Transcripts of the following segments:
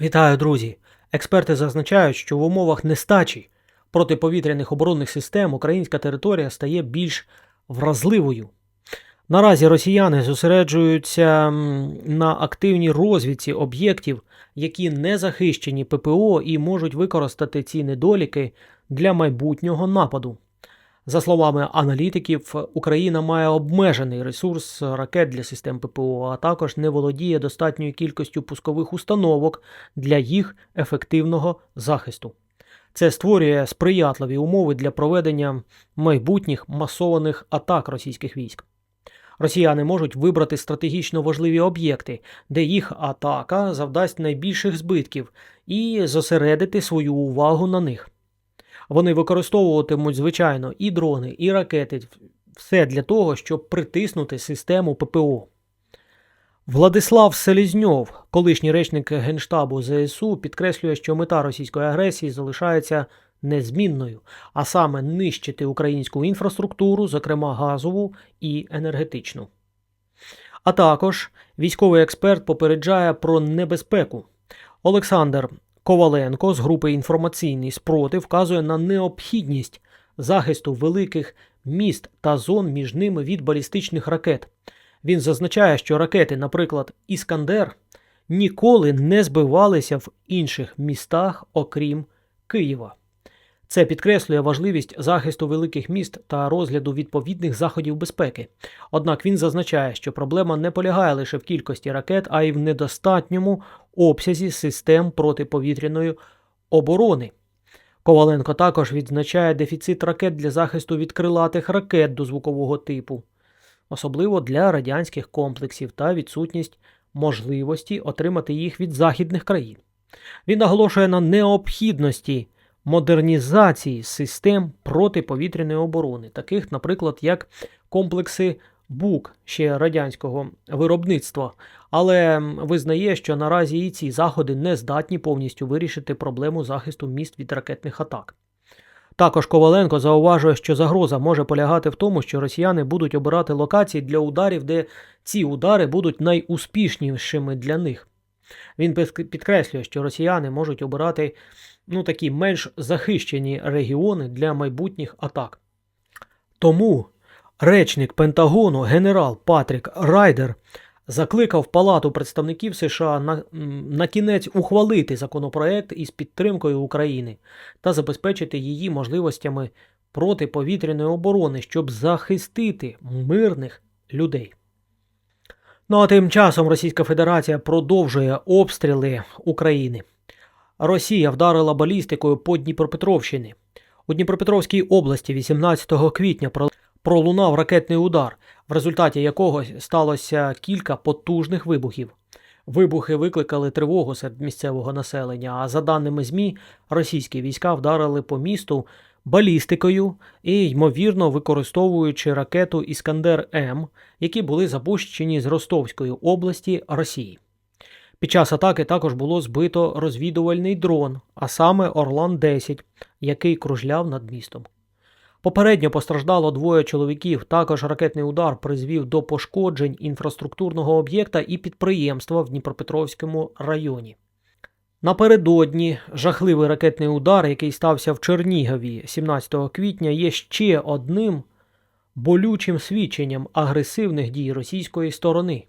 Вітаю, друзі! Експерти зазначають, що в умовах нестачі протиповітряних оборонних систем українська територія стає більш вразливою. Наразі росіяни зосереджуються на активній розвідці об'єктів, які не захищені ППО і можуть використати ці недоліки для майбутнього нападу. За словами аналітиків, Україна має обмежений ресурс ракет для систем ППО, а також не володіє достатньою кількістю пускових установок для їх ефективного захисту. Це створює сприятливі умови для проведення майбутніх масованих атак російських військ. Росіяни можуть вибрати стратегічно важливі об'єкти, де їх атака завдасть найбільших збитків, і зосередити свою увагу на них. Вони використовуватимуть, звичайно, і дрони, і ракети, все для того, щоб притиснути систему ППО. Владислав Селізньов, колишній речник Генштабу ЗСУ, підкреслює, що мета російської агресії залишається незмінною, а саме нищити українську інфраструктуру, зокрема газову і енергетичну. А також військовий експерт попереджає про небезпеку. Олександр Коваленко з групи інформаційний спротив вказує на необхідність захисту великих міст та зон між ними від балістичних ракет. Він зазначає, що ракети, наприклад, Іскандер, ніколи не збивалися в інших містах, окрім Києва. Це підкреслює важливість захисту великих міст та розгляду відповідних заходів безпеки. Однак він зазначає, що проблема не полягає лише в кількості ракет, а й в недостатньому обсязі систем протиповітряної оборони. Коваленко також відзначає дефіцит ракет для захисту від крилатих ракет до звукового типу, особливо для радянських комплексів та відсутність можливості отримати їх від західних країн. Він наголошує на необхідності модернізації систем протиповітряної оборони, таких, наприклад, як комплекси БУК ще радянського виробництва, але визнає, що наразі і ці заходи не здатні повністю вирішити проблему захисту міст від ракетних атак. Також Коваленко зауважує, що загроза може полягати в тому, що росіяни будуть обирати локації для ударів, де ці удари будуть найуспішнішими для них. Він підкреслює, що росіяни можуть обирати ну, такі менш захищені регіони для майбутніх атак. Тому речник Пентагону генерал Патрік Райдер закликав Палату представників США на, на кінець ухвалити законопроект із підтримкою України та забезпечити її можливостями протиповітряної оборони, щоб захистити мирних людей. Ну а тим часом Російська Федерація продовжує обстріли України. Росія вдарила балістикою по Дніпропетровщині. У Дніпропетровській області 18 квітня пролунав ракетний удар, в результаті якого сталося кілька потужних вибухів. Вибухи викликали тривогу серед місцевого населення, а за даними ЗМІ, російські війська вдарили по місту балістикою і, ймовірно, використовуючи ракету Іскандер М, які були запущені з Ростовської області Росії. Під час атаки також було збито розвідувальний дрон, а саме Орлан 10, який кружляв над містом. Попередньо постраждало двоє чоловіків. Також ракетний удар призвів до пошкоджень інфраструктурного об'єкта і підприємства в Дніпропетровському районі. Напередодні жахливий ракетний удар, який стався в Чернігові 17 квітня, є ще одним болючим свідченням агресивних дій російської сторони.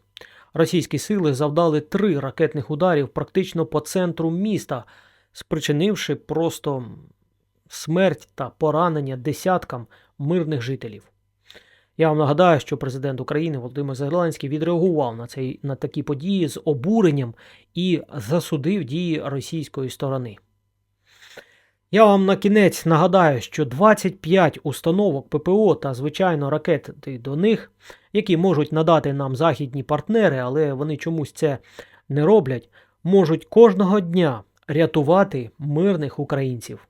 Російські сили завдали три ракетних ударів практично по центру міста, спричинивши просто смерть та поранення десяткам мирних жителів. Я вам нагадаю, що президент України Володимир Зеленський відреагував на цей, на такі події з обуренням і засудив дії російської сторони. Я вам на кінець нагадаю, що 25 установок ППО та, звичайно, ракети до них, які можуть надати нам західні партнери, але вони чомусь це не роблять, можуть кожного дня рятувати мирних українців.